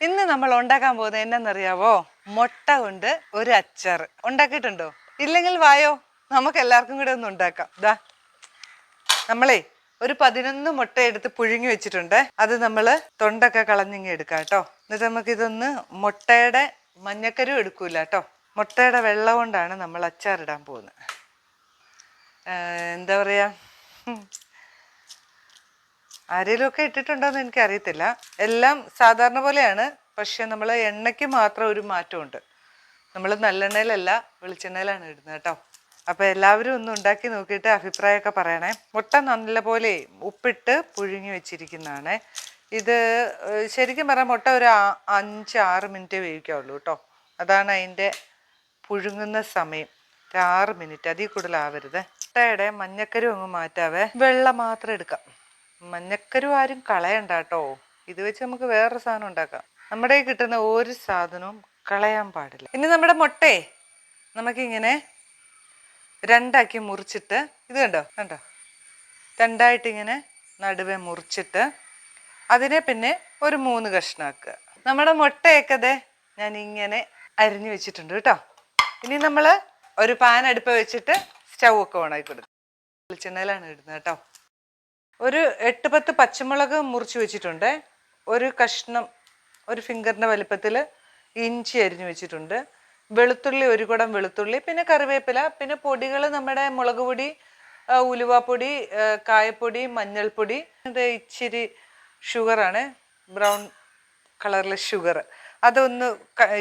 ഇന്ന് നമ്മൾ ഉണ്ടാക്കാൻ പോകുന്നത് എന്നറിയാവോ മുട്ട കൊണ്ട് ഒരു അച്ചാർ ഉണ്ടാക്കിയിട്ടുണ്ടോ? ഇല്ലെങ്കിൽ വായോ? നമുക്ക് എല്ലാവർക്കും കൂടെ ഒന്ന് ഉണ്ടാക്കാം. ദാ. നമ്മളേ ഒരു പതിനൊന്ന് മുട്ട എടുത്ത് പുഴുങ്ങി വെച്ചിട്ടുണ്ട്. അത് നമ്മൾ തൊണ്ടൊക്കെ കളഞ്ഞിങ്ങി എടുക്കാം കേട്ടോ. എന്നിട്ട് നമുക്കിതൊന്ന് മുട്ടയുടെ മഞ്ഞക്കരും എടുക്കൂല കേട്ടോ. മുട്ടയുടെ വെള്ളം കൊണ്ടാണ് നമ്മൾ അച്ചാറിടാൻ പോകുന്നത്. എന്താ പറയാ? ഉം. ആരേലുമൊക്കെ ഇട്ടിട്ടുണ്ടോന്ന് എനിക്ക് അറിയത്തില്ല എല്ലാം സാധാരണ പോലെയാണ്. പക്ഷെ നമ്മൾ എണ്ണയ്ക്ക് മാത്രം ഒരു മാറ്റമുണ്ട്. നമ്മൾ നല്ലെണ്ണയിലല്ല വെളിച്ചെണ്ണയിലാണ് ഇടുന്നത് കേട്ടോ. അപ്പൊ എല്ലാവരും ഒന്ന് ഉണ്ടാക്കി നോക്കിയിട്ട് അഭിപ്രായമൊക്കെ പറയണേ. മുട്ട നല്ലപോലെ ഉപ്പിട്ട് പുഴുങ്ങി വെച്ചിരിക്കുന്നതാണ്. ഇത് ശരിക്കും പറഞ്ഞാൽ മുട്ട ഒരു അഞ്ച് ആറ് മിനിറ്റ് വേവിക്കാവുള്ളൂ കേട്ടോ. അതാണ് അതിന്റെ പുഴുങ്ങുന്ന സമയം. ഒരു ആറ് മിനിറ്റ് അതിൽ കൂടുതലാവരുത് മുട്ടയുടെ മഞ്ഞക്കരി അങ്ങ് മാറ്റാവേ. വെള്ളം മാത്രം എടുക്കാം. മഞ്ഞക്കരു ആരും കളയണ്ട കേട്ടോ ഇത് വെച്ച് നമുക്ക് വേറൊരു സാധനം ഉണ്ടാക്കാം. നമ്മുടെ കിട്ടുന്ന ഒരു സാധനവും കളയാൻ പാടില്ല. ഇനി നമ്മുടെ മുട്ടയെ നമുക്കിങ്ങനെ രണ്ടാക്കി മുറിച്ചിട്ട് ഇത് കണ്ടോ? കണ്ടോ? രണ്ടായിട്ട് ഇങ്ങനെ നടുവെ മുറിച്ചിട്ട് അതിനെ പിന്നെ ഒരു മൂന്ന് കഷ്ണാക്കുക. നമ്മുടെ മുട്ടയൊക്കെ അതെ ഞാൻ ഇങ്ങനെ അരിഞ്ഞു വെച്ചിട്ടുണ്ട് കേട്ടോ. ഇനി നമ്മൾ ഒരു പാൻ അടുപ്പ് വെച്ചിട്ട് സ്റ്റൗ ഒക്കെ ഓണാക്കി കൊടുക്കും. വെളിച്ചെണ്ണയിലാണ് ഇടുന്നത് കേട്ടോ. ഒരു എട്ട് പത്ത് പച്ചമുളക് മുറിച്ച് വെച്ചിട്ടുണ്ട്. ഒരു കഷ്ണം ഒരു ഫിംഗറിന്റെ വലിപ്പത്തിൽ ഇഞ്ചി അരിഞ്ഞു വെച്ചിട്ടുണ്ട്. വെളുത്തുള്ളി ഒരു കുടം വെളുത്തുള്ളി പിന്നെ കറിവേപ്പില പിന്നെ പൊടികൾ നമ്മുടെ മുളക് പൊടി ഉലുവാപ്പൊടി കായപ്പൊടി മഞ്ഞൾപ്പൊടി. ഇത് ഇച്ചിരി ഷുഗറാണ് ബ്രൗൺ കളറിലെ ഷുഗർ അതൊന്ന്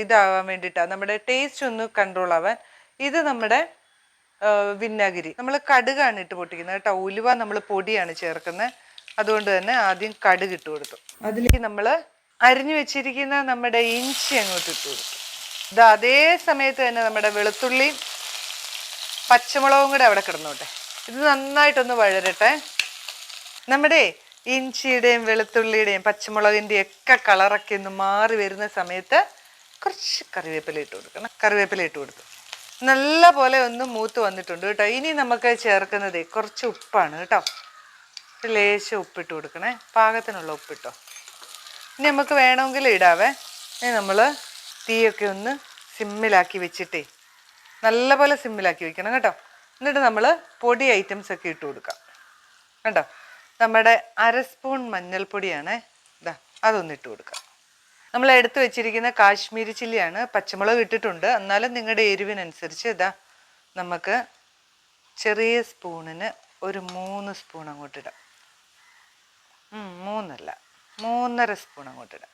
ഇതാവാൻ വേണ്ടിയിട്ടാണ് നമ്മുടെ ടേസ്റ്റ് ഒന്ന് കൺട്രോൾ ആവാൻ. ഇത് നമ്മുടെ ആ, വിനാഗിരി. നമ്മൾ കടുകാണ് ഇട്ട് പൊട്ടിക്കുന്നത് കേട്ടോ. ഉലുവ നമ്മൾ പൊടിയാണ് ചേർക്കുന്നത്. അതുകൊണ്ട് തന്നെ ആദ്യം കടുക് ഇട്ട് കൊടുത്തു. അതിലേക്ക് നമ്മൾ അരിഞ്ഞു വെച്ചിരിക്കുന്ന നമ്മുടെ ഇഞ്ചി അങ്ങോട്ട് ഇട്ട് കൊടുത്തു. ഇത് അതേ സമയത്ത് തന്നെ നമ്മുടെ വെളുത്തുള്ളിയും പച്ചമുളകും കൂടെ അവിടെ കിടന്നോട്ടെ. ഇത് നന്നായിട്ടൊന്ന് വഴരട്ടെ. നമ്മുടെ ഇഞ്ചിയുടെയും വെളുത്തുള്ളിയുടെയും പച്ചമുളകിന്റെയും ഒക്കെ കളറൊക്കെ ഒന്ന് മാറി വരുന്ന സമയത്ത് കുറച്ച് കറിവേപ്പില ഇട്ട് കൊടുക്കണം. കറിവേപ്പില ഇട്ട് കൊടുത്തു. നല്ല പോലെ ഒന്ന് മൂത്ത് വന്നിട്ടുണ്ട് കേട്ടോ. ഇനി നമുക്ക് ചേർക്കുന്നത് കുറച്ച് ഉപ്പാണ് കേട്ടോ. ലേശം ഉപ്പിട്ട് കൊടുക്കണേ. പാകത്തിനുള്ള ഉപ്പിട്ടോ. ഇനി നമുക്ക് വേണമെങ്കിൽ ഇടാവേ. ഇനി നമ്മൾ തീയൊക്കെ ഒന്ന് സിമ്മിലാക്കി വെച്ചിട്ടേ. നല്ല പോലെ സിമ്മിലാക്കി വെക്കണം കേട്ടോ. എന്നിട്ട് നമ്മൾ പൊടി ഐറ്റംസ് ഒക്കെ ഇട്ട് കൊടുക്കാം. കേട്ടോ. നമ്മുടെ അര സ്പൂൺ മഞ്ഞൾപ്പൊടിയാണ്. ഇതാ അതൊന്നിട്ട് കൊടുക്കാം. നമ്മൾ എടുത്തു വെച്ചിരിക്കുന്ന കാശ്മീരി ചില്ലിയാണ് പച്ചമുളക് ഇട്ടിട്ടുണ്ട്. എന്നാലും നിങ്ങളുടെ എരിവിനനുസരിച്ച് ഇതാ നമുക്ക് ചെറിയ സ്പൂണിന് ഒരു മൂന്ന് സ്പൂൺ അങ്ങോട്ട് ഇടാം. ഉം, മൂന്നല്ല. മൂന്നര സ്പൂൺ അങ്ങോട്ട് ഇടാം.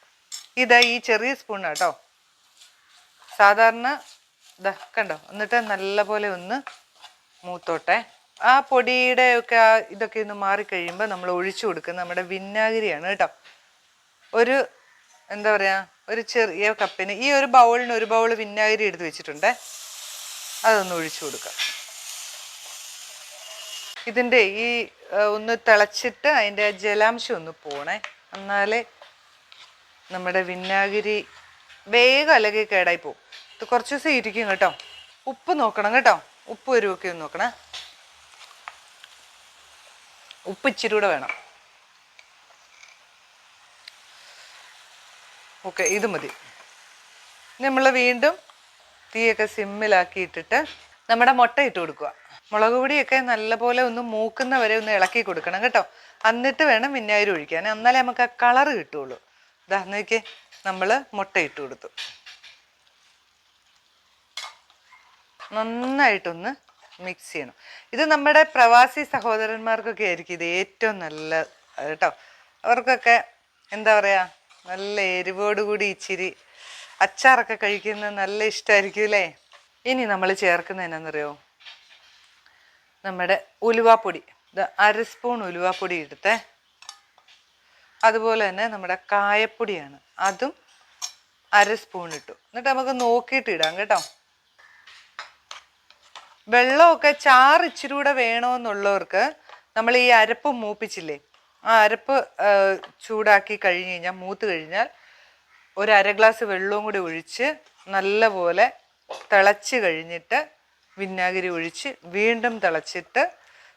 ഇതാ ഈ ചെറിയ സ്പൂൺ കേട്ടോ സാധാരണ ഇതാ കണ്ടോ? എന്നിട്ട് നല്ലപോലെ ഒന്ന് മൂത്തോട്ടെ. ആ പൊടിയുടെ ഒക്കെ ഇതൊക്കെ ഒന്ന് മാറിക്കഴിയുമ്പോൾ നമ്മൾ ഒഴിച്ചു കൊടുക്കുന്ന നമ്മുടെ വിന്നാഗിരിയാണ് കേട്ടോ. ഒരു എന്താ പറയാ ഒരു ചെറിയ കപ്പിന് ഈ ഒരു ബൗളിന് ഒരു ബൗൾ വിനാഗിരി എടുത്ത് വെച്ചിട്ടുണ്ട്. അതൊന്ന് ഒഴിച്ചു കൊടുക്കാം. ഇതിന്റെ ഈ ഒന്ന് തിളച്ചിട്ട് അതിന്റെ ജലാംശം ഒന്ന് പോണേ. എന്നാലേ നമ്മുടെ വിനാഗിരി വേഗം അല്ലെങ്കിൽ കേടായി പോകും ഇത് കുറച്ച് ദിവസം ഇരിക്കും കേട്ടോ. ഉപ്പ് നോക്കണം കേട്ടോ. ഉപ്പ് വരുമൊക്കെ ഒന്ന് നോക്കണേ. ഉപ്പ് ഇച്ചിരി കൂടെ വേണം. ഓക്കെ ഇത് മതി. നമ്മൾ വീണ്ടും തീയൊക്കെ സിമ്മിലാക്കി ഇട്ടിട്ട് നമ്മുടെ മുട്ട ഇട്ട് കൊടുക്കുക. മുളക് പൊടിയൊക്കെ നല്ലപോലെ ഒന്ന് മൂക്കുന്ന വരെ ഒന്ന് ഇളക്കി കൊടുക്കണം കേട്ടോ. എന്നിട്ട് വേണം വിനാഗിരി ഒഴിക്കാൻ. എന്നാലേ നമുക്ക് ആ കളറ് കിട്ടുള്ളൂ. ഇതാ നമ്മൾ മുട്ട ഇട്ട് കൊടുത്തു. നന്നായിട്ടൊന്ന് മിക്സ് ചെയ്യണം. ഇത് നമ്മുടെ പ്രവാസി സഹോദരന്മാർക്കൊക്കെ ആയിരിക്കും ഇത് ഏറ്റവും നല്ല കേട്ടോ. അവർക്കൊക്കെ എന്താ പറയാ നല്ല എരിവോടുകൂടി ഇച്ചിരി അച്ചാറൊക്കെ കഴിക്കുന്നത് നല്ല ഇഷ്ടമായിരിക്കും അല്ലേ? ഇനി നമ്മൾ ചേർക്കുന്നത് എന്നാന്നറിയോ? നമ്മുടെ ഉലുവാപ്പൊടി. ഇത് അര സ്പൂൺ ഉലുവാപ്പൊടി എടുത്തേ അതുപോലെ തന്നെ നമ്മുടെ കായപ്പൊടിയാണ്. അതും അര സ്പൂൺ ഇട്ടു. എന്നിട്ട് നമുക്ക് നോക്കിയിട്ട് ഇടാം കേട്ടോ. വെള്ളമൊക്കെ ചാറ് വേണോ എന്നുള്ളവർക്ക് നമ്മൾ ഈ അരപ്പ് മൂപ്പിച്ചില്ലേ? ആ അരപ്പ് ചൂടാക്കി കഴിഞ്ഞ് കഴിഞ്ഞാൽ മൂത്ത് കഴിഞ്ഞാൽ ഒരു അര ഗ്ലാസ് വെള്ളവും കൂടി ഒഴിച്ച് നല്ലപോലെ തിളച്ച് കഴിഞ്ഞിട്ട് വിനാഗിരി ഒഴിച്ച് വീണ്ടും തിളച്ചിട്ട്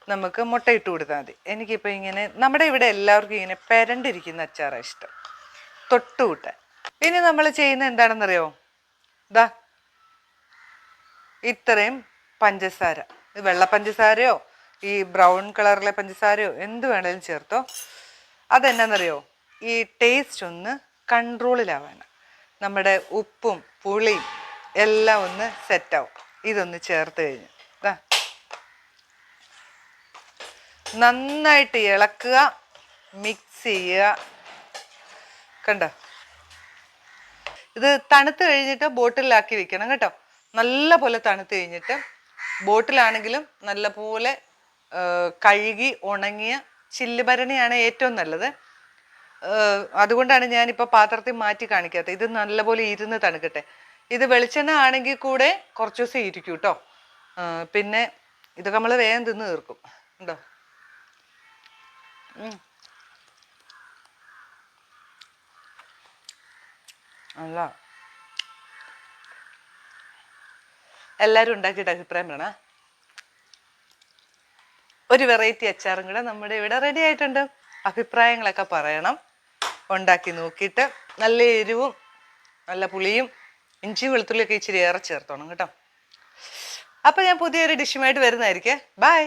നമുക്ക് മുട്ടയിട്ട് കൊടുത്താൽ മതി. എനിക്കിപ്പോൾ ഇങ്ങനെ നമ്മുടെ ഇവിടെ എല്ലാവർക്കും ഇങ്ങനെ പെരണ്ടിരിക്കുന്ന അച്ചാറാണ് ഇഷ്ടം. തൊട്ടുകൂട്ടാൻ ഇനി നമ്മൾ ചെയ്യുന്ന എന്താണെന്നറിയോ? ഇതാ ഇത്രയും പഞ്ചസാര. വെള്ള പഞ്ചസാരയോ? ഈ ബ്രൗൺ കളറിലെ പഞ്ചസാരയോ എന്ത് വേണേലും ചേർത്തോ. അതെന്നാന്നറിയോ? ഈ ടേസ്റ്റ് ഒന്ന് കൺട്രോളിലാവാണ് നമ്മുടെ ഉപ്പും പുളിയും എല്ലാം ഒന്ന് സെറ്റാവും ഇതൊന്ന് ചേർത്ത് കഴിഞ്ഞ്. നന്നായിട്ട് ഇളക്കുക മിക്സ് ചെയ്യുക. കണ്ടോ? ഇത് തണുത്ത് കഴിഞ്ഞിട്ട് ബോട്ടിലാക്കി വെക്കണം കേട്ടോ. നല്ല പോലെ തണുത്ത് കഴിഞ്ഞിട്ട് ബോട്ടിലാണെങ്കിലും നല്ല പോലെ കഴുകി ഉണങ്ങിയ ചില്ലുഭരണിയാണ് ഏറ്റവും നല്ലത്. അതുകൊണ്ടാണ് ഞാനിപ്പോൾ പാത്രത്തിൽ മാറ്റി കാണിക്കാത്തത്. ഇത് നല്ലപോലെ ഇരുന്ന് തണുക്കട്ടെ. ഇത് വെളിച്ചെണ്ണ ആണെങ്കിൽ കൂടെ കുറച്ച് ദിവസം ഇരിക്കും കേട്ടോ പിന്നെ ഇതൊക്കെ നമ്മൾ വേഗം തിന്ന് തീർക്കും. ഉണ്ടോ. അല്ല എല്ലാവരും ഉണ്ടാക്കിയിട്ട് അഭിപ്രായം പറയണേ. ഒരു വെറൈറ്റി അച്ചാറും കൂടെ നമ്മുടെ ഇവിടെ റെഡി ആയിട്ടുണ്ട്. അഭിപ്രായങ്ങളൊക്കെ പറയണം. ഉണ്ടാക്കി നോക്കിയിട്ട് നല്ല എരിവും നല്ല പുളിയും ഇഞ്ചി വെളുത്തുള്ളിയൊക്കെ ഇച്ചിരി ഏറെ ചേർത്തോണം കേട്ടോ. അപ്പോൾ ഞാൻ പുതിയൊരു ഡിഷുമായിട്ട് വരുന്നതായിരിക്കേ. ബൈ